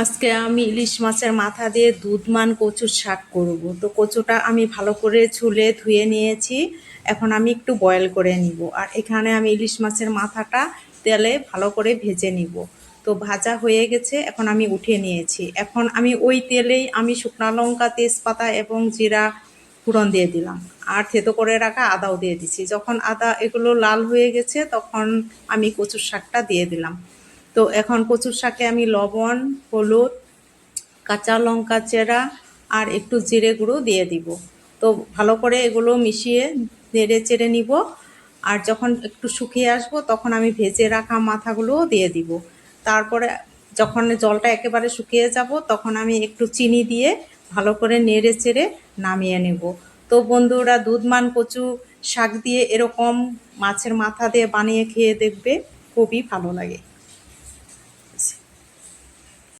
আজকে আমি ইলিশ মাছের মাথা দিয়ে দুধমান কচুর শাক করব। তো কচুটা আমি ভালো করে ছুলে ধুয়ে নিয়েছি। এখন আমি একটু বয়েল করে নিব। আর এখানে আমি ইলিশ মাছের মাথাটা তেলে ভালো করে ভেজে নিব। তো ভাজা হয়ে গেছে, এখন আমি উঠে নিয়েছি। এখন আমি ওই তেলেই আমি শুকনো লঙ্কা, তেজপাতা এবং জিরা ফোড়ন দিয়ে দিলাম। আর থেতো করে রাখা আদাও দিয়ে দিছি। যখন আদা এগুলো লাল হয়ে গেছে, তখন আমি কচুর শাকটা দিয়ে দিলাম। তো এখন কচুর শাকে আমি লবণ, হলুদ, কাঁচা লঙ্কা চেরা আর একটু জিরে গুঁড়ো দিয়ে দিব। তো ভালো করে এগুলো মিশিয়ে নেড়ে চেড়ে নিব। আর যখন একটু শুকিয়ে আসব তখন আমি ভেজে রাখা মাথাগুলোও দিয়ে দিব। তারপরে যখন জলটা একেবারে শুকিয়ে যাব তখন আমি একটু চিনি দিয়ে ভালো করে নেড়ে চেড়ে নামিয়ে নেব। তো বন্ধুরা, দুধমান কচু শাক দিয়ে এরকম মাছের মাথা দিয়ে বানিয়ে খেয়ে দেখবে খুবই ভালো লাগে।